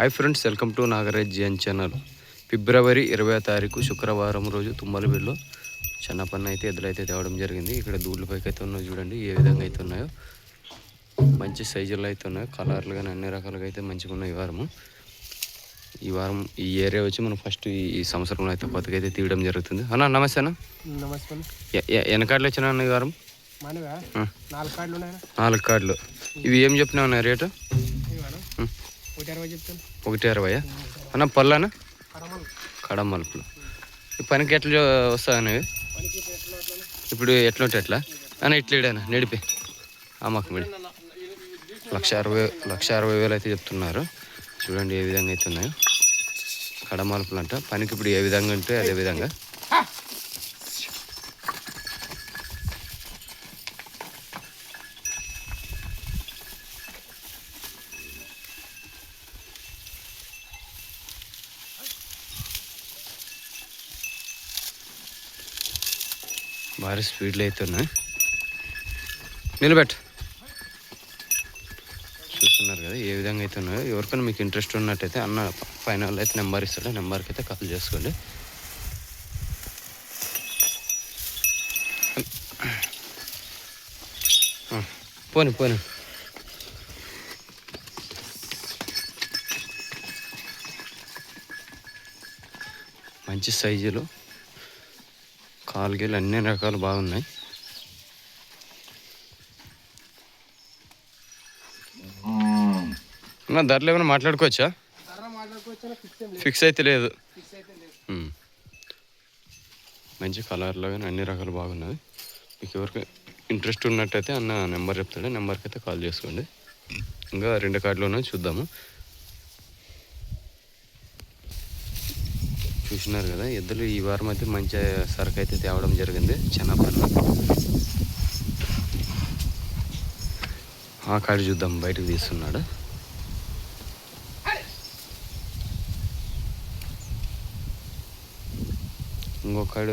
Hi friends welcome to Nagaraj G N channel February ఇరవై తారీఖు శుక్రవారం రోజు తుమ్మలబిల్లో చిన్న పన్ను అయితే ఎద్దులైతే తేవడం జరిగింది. ఇక్కడ దూళ్ళ పైకి అయితే ఉన్నాయో చూడండి ఏ విధంగా అయితే ఉన్నాయో. మంచి సైజుల్లో అయితే ఉన్నాయో. కలర్లు కానీ అన్ని రకాలుగా అయితే మంచిగా ఉన్నాయి ఈ వారము. ఈ వారం ఈ ఏరియా వచ్చి మనం ఫస్ట్ ఈ సంవత్సరంలో అయితే కొత్తగా అయితే తీయడం జరుగుతుంది. అన్న నమస్తే అన్న. నమస్తే ఎ- ఎ- ఎన్ని కార్డులు వచ్చినా అన్న ఈ వారం? నాలుగు కార్డులు. ఇవి ఏం చెప్పినావు అన్న రేటు. ఒకటి అరవై అన్న పళ్ళనా? కడమలు. కడం మలుపులు ఈ పనికి ఎట్లా వస్తాయన్నవి? పనికి ఇప్పుడు ఎట్లా ఉంటే ఎట్లా? అన్న ఇట్లా ఇడానా? నడిపి. అమ్మకం మిడి. లక్ష అరవై లక్ష అరవై వేలు అయితే చెప్తున్నారు. చూడండి ఏ విధంగా అయితే ఉన్నాయో. కడమలుపులు అంట పనికి ఇప్పుడు ఏ విధంగా ఉంటే అదే విధంగా. భారీ స్పీడ్లో అయితే ఉన్నాయి. చూస్తున్నారు కదా ఏ విధంగా అయితే ఎవరికైనా మీకు ఇంట్రెస్ట్ ఉన్నట్టయితే అన్న పైన అయితే నెంబర్ ఇస్తాడు. నెంబర్కి అయితే కాల్ చేసుకోండి. పోనీ పోనీ. మంచి సైజులు. కాలుగేలు అన్ని రకాలు బాగున్నాయి. నా ధరలు ఏమైనా మాట్లాడుకోవచ్చా? ఫిక్స్ అయితే లేదు. మంచి కలర్లో కానీ అన్ని రకాలు బాగున్నది మీకు ఎవరికి ఇంట్రెస్ట్ ఉన్నట్టయితే అన్న నెంబర్ చెప్తాడు. నెంబర్కి అయితే కాల్ చేసుకోండి. ఇంకా రెండు కార్డులు ఉన్నాయి చూద్దాము. చూసినారు కదా ఎద్దులు ఈ వారం అయితే మంచి సరుకు అయితే తేవడం జరిగింది. చిన్నపల్లి. ఆ కాడి చూద్దాం బయటకు తీస్తున్నాడు. ఇంకొక కాడు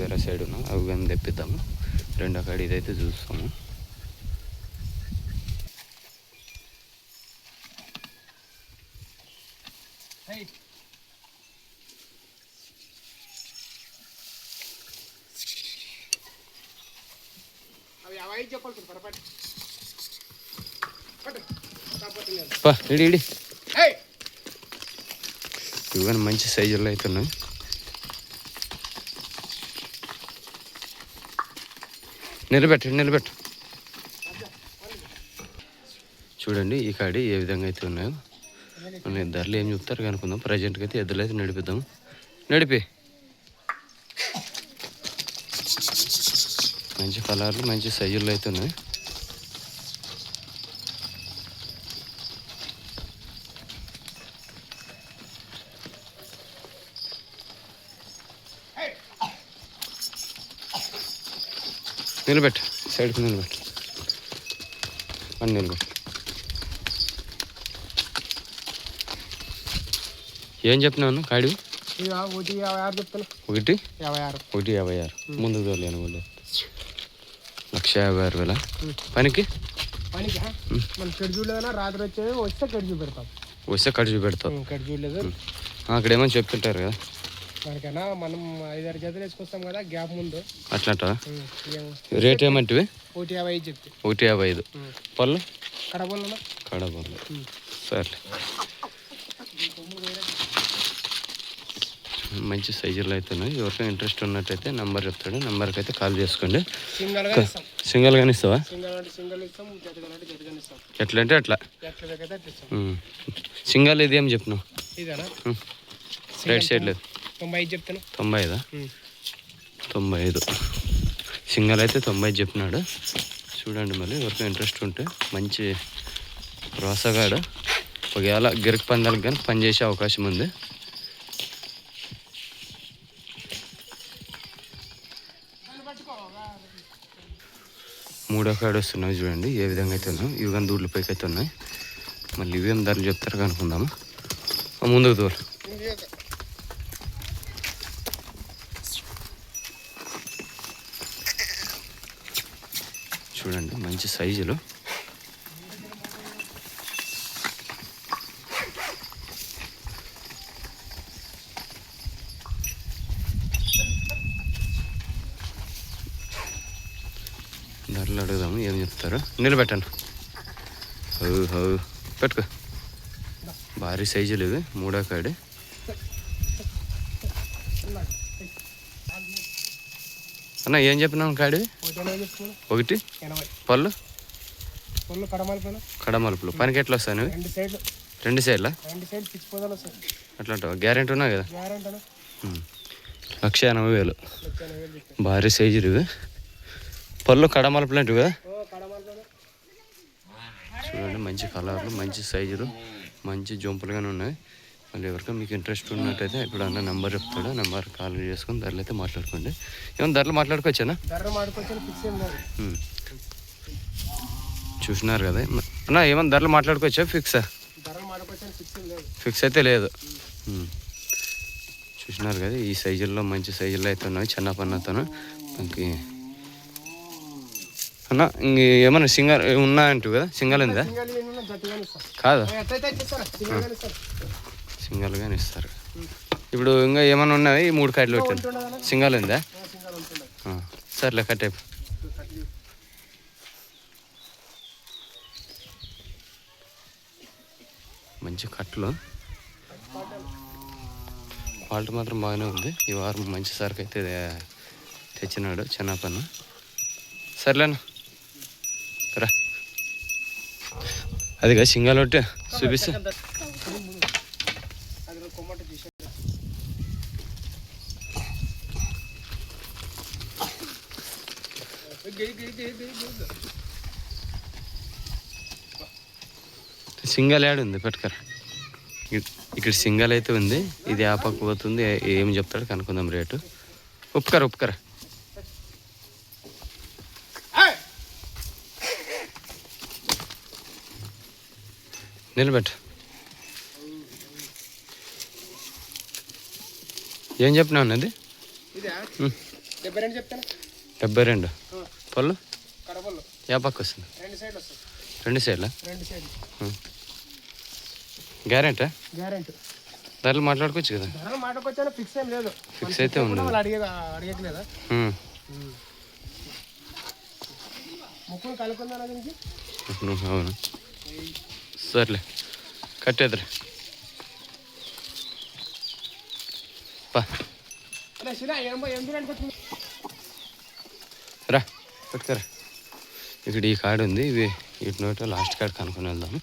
వేరే సైడ్ ఉన్నా అవి కానీ తెప్పిద్దాము. రెండో కాడు ఇదైతే చూస్తాము. అవి అవై చెప్పాలి పొరపాటు పట్టు కాకపోతే లేదు. పా ఇడి ఇడి హై ఇవి కానీ మంచి సైజుల్లో అయితే ఉన్నాయి నిలబెట్టు నిలబెట్టు. చూడండి ఈ కాడి ఏ విధంగా అయితే ఉన్నాయో. మన ధరలు ఏం చెప్తారు కనుకుందాం ప్రజెంట్గా అయితే ఎద్దులు అయితే నడిపిద్దాం. నడిపి. మంచి కలర్లు మంచి సైజుల్లో అయితే ఉన్నాయి. నిలబెట్టు సైడ్కి నిలబెట్టు. అని నిలబెట్టు. ఏం చెప్పినాను కాడి ఒకటి ఒకటి? యాభై ఆరు. ఒకటి యాభై ఆరు. ముందుకు తోలేను కూడా లక్ష యాభై ఆరు వేల? పనికి? పనికి? మనం కడి చూడలేదన్నా రాత్రి వచ్చే వస్తే కడి చూపెడతాం. వస్తే కట్ చూపెడతావు కడి చూడలేదు. అక్కడ ఏమని చెప్తుంటారు కదా. మనకైనా మనం ఐదారు జతలు వేసుకొస్తాం కదా గ్యాప్ ముందు. అట్లంట ఏం రేట్ ఏమంటివి? ఒకటి యాభై ఐదు చెప్తే. ఒకటి యాభై ఐదు. పళ్ళు? కడపల్లో కడపళ్ళు ఉం. మంచి సైజుల్లో అయితే ఉన్నాయి ఎవరికైనా ఇంట్రెస్ట్ ఉన్నట్టయితే నెంబర్ చెప్తాడు. నెంబర్కి అయితే కాల్ చేసుకోండి. సింగల్ కానీ ఇస్తావా? ఎట్లా అంటే అట్లా. సింగల్ ఇది ఏం చెప్పినావు? ఉం. రైట్ సైడ్ లేదు. తొంభై ఐదు చెప్తాను. తొంభై ఐదా. తొంభై ఐదు. సింగల్ అయితే తొంభై చెప్పినాడు. చూడండి మళ్ళీ ఎవరికైనా ఇంట్రెస్ట్ ఉంటే మంచి రోసగాడు. ఒకవేళ గిరికి పందాలకు కానీ పనిచేసే అవకాశం ఉంది. మూడో కాడ వస్తున్నాయి చూడండి. ఏ విధంగా అయితే ఉన్నావు ఇవి కానీ దూడ్ల పైకి అయితే ఉన్నాయి. మళ్ళీ ఇవేం ధరలు చెప్తారు కనుక్కుందాము. ముందుకు దూరం చూడండి మంచి సైజులు. వ్యాపారులు అడుగుదాము ఏం చెప్తారో? నిలబెట్టండి హౌ హౌ. పెట్టుకో. భారీ సైజులు ఇవి మూడో కాడి. అన్న ఏం చెప్పినాను కాడివి ఒకటి. పళ్ళు? కడమలుపులు. పనికి ఎట్లా వస్తాయి రెండు సైడ్లు? అట్లా అంటావా గ్యారెంటీ ఉన్నా కదా. లక్ష ఎనభై వేలు. భారీ సైజులు ఇవి. పళ్ళు కడమలుపులు అంటివి కదా? కడమాలి చూడండి మంచి కలర్లు మంచి సైజులు మంచి జంపులుగానే ఉన్నాయి. మళ్ళీ ఎవరికైనా మీకు ఇంట్రెస్ట్ ఉన్నట్టయితే ఇప్పుడు అన్న నెంబర్ చెప్తాడు. నెంబర్ కాల్ చేసుకుని ధరలు అయితే మాట్లాడుకోండి. ఏమన్నా ధరలు మాట్లాడుకోవచ్చానా. చూసినారు కదా. అన్న ఏమన్నా ధరలు మాట్లాడుకోవచ్చా? ఫిక్సా ఫిక్స్ అయితే లేదు. చూసినారు కదా ఈ సైజుల్లో మంచి సైజుల్లో అయితే ఉన్నాయి. చిన్న పన్నతను ఇంక అన్న ఇంక ఏమన్నా సింగల్ ఉన్నాయంటు కదా సింగల్ ఉందా? ఏమన్నా కాదా? సింగల్ గానే సింగల్గానే ఇస్తారు. ఇప్పుడు ఇంకా ఏమైనా ఉన్నాయి ఈ మూడు కాయలు పెట్టి సింగల్ ఉందా? సర్లే కట్టే మంచి కట్లు క్వాలిటీ మాత్రం బాగానే ఉంది. ఈ వారం మంచి సరుకు అయితే తెచ్చినాడు చిన్నపన్న సర్లేనా రా అదిగా సింగల్ ఒకటి చూపిస్తా. సింగల్ యాడ్ ఉంది పెట్టుకరా ఇక్కడ సింగల్ అయితే ఉంది. ఇది ఆ పక్క పోతుంది. ఏం చెప్తాడు కనుక్కుందాం రేటు. ఉప్పుకర ఉప్పుకర నిలబెట్టు. ఏం చెప్పినావు ఉమ్. డెబ్బై రెండు పళ్ళు? యా పక్క వస్తుంది. రెండు సైడ్లు గ్యారెంటా? ధరలు మాట్లాడుకోవచ్చు కదా? ఫిక్స్ ఏం అయితే ఉంది. అవును. సర్లే కట్టేద్దరు రా పట్టుకరా. ఇక్కడ ఈ కార్డు ఉంది ఇవి ఇటు నోట లాస్ట్ కార్డ్ కనుక్కొని వెళ్దాము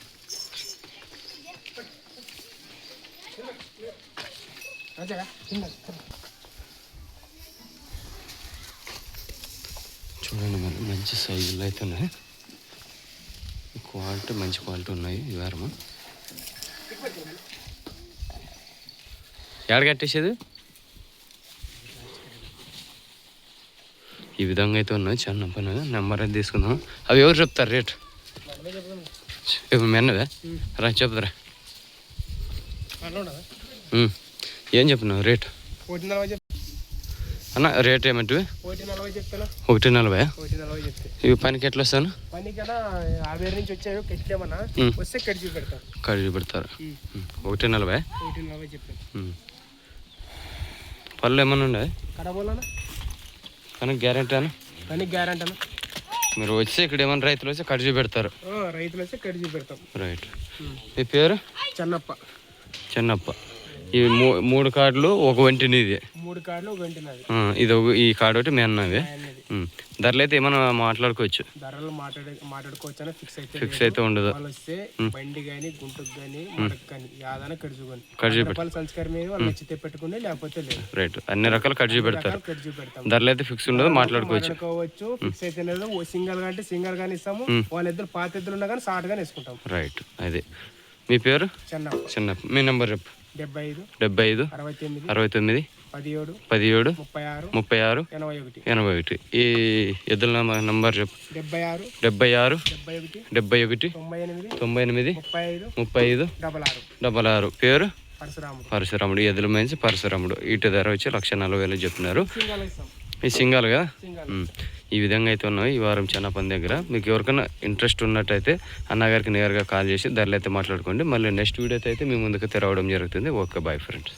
చూడండి మరి మంచి సైజులు అయితే ఉన్నాయి. క్వాలిటీ మంచి క్వాలిటీ ఉన్నాయి ఈ వారము ఎక్కడ కట్టేసేది? ఈ విధంగా అయితే ఉన్నాయి. చిన్న పని నెంబర్ అయితే తీసుకుందాం. అవి ఎవరు చెప్తారు రేట్? ఇప్పుడు మెన్నవే? రా చెప్తారా. ఏం చెప్పినావు రేట్? అన్న రేట్ ఏమంటివి? ఒకటి నలభై ఇవి పనికి ఎట్లా వస్తాను కడిగి పెడతారు. ఒకటి నలభై. పళ్ళు ఏమన్నా ఉండే కడబోలనా కానీ గ్యారెంటీ అని పని గ్యారంటీ అన్న. మీరు వచ్చి ఇక్కడ ఏమైనా రైతులు వస్తే కడిగి పెడతారు రైతులు వస్తే కట్ చూపెడతాం. రైట్. మీ పేరు? చెన్నప్ప. చిన్నప్ప. ఈ మూడు కార్డులు ఒక వంటి నీది మూడు కార్డులు ఒక ఇది ఒక ఈ కార్డు ఒకటి మీ అన్నది. ఆయనది ఉమ్. ధరలు అయితే ఏమైనా మాట్లాడుకోవచ్చు. ధరలు మాట్లాడే మాట్లాడుకోవచ్చా ఫిక్స్ అయితే ఫిక్స్ అయితే ఉండదు. వస్తే బండి కానీ గుంటుకు కానీ మడకు కానీ యాదన కడుచుకొని కట్ రూపాయల సంస్కారం మీద వాళ్ళు నచ్చితే పెట్టుకుని లేకపోతే లేదు. రైట్. అన్ని రకాల కడిగి పెడతారు కట్ చూపెడతాం ధరలు అయితే ఫిక్స్ ఉండదు మాట్లాడుకోవచ్చు. మాట్లాడుకోవచ్చు. ఫిక్స్ అయితే లేదు. ఓ సింగల్గా అంటే సింగల్ గానీ ఇస్తాము. వాళ్ళిద్దరు పాత ఇద్దరు ఉన్నా కానీ షార్ట్ గానే వేసుకుంటాం రైట్. అదే. మీ పేరు? చిన్నప్ప. మీ నెంబర్ చెప్పు. డెబ్బై ఐదు డెబ్బై ఐదు అరవై తొమ్మిది అరవై తొమ్మిది పదిహేడు పదిహేడు ముప్పై ఆరు ముప్పై ఆరు ఎనభై ఒకటి. ఎనభై ఒకటి. ఈ ఎద్దుల నంబర్ చెప్పు. డెబ్బై ఆరు డెబ్బై ఆరు డెబ్బై ఒకటి డెబ్బై ఒకటి తొంభై ఎనిమిది తొంభై ఎనిమిది ముప్పై ఐదు ముప్పై ఐదు డబల్ ఆరు. డబల్ ఆరు. పేరు? పరశురాముడు. పరశురాముడు. ఎద్దుల మంచి పరశురాముడు. ఇటు ధర వచ్చి లక్ష నలభై వేలు ఇస్తాం ఈ సింగల్ కదా. ఈ విధంగా అయితే ఉన్నాయి ఈ వారం చెన్నపని దగ్గర. మీకు ఎవరికైనా ఇంట్రెస్ట్ ఉన్నట్టయితే అన్నగారికి నేరుగా కాల్ చేసి ధరలు అయితే మాట్లాడుకోండి. మళ్ళీ నెక్స్ట్ వీడియోతో అయితే మీ ముందుకు తెరవడం జరుగుతుంది. Okay bye friends.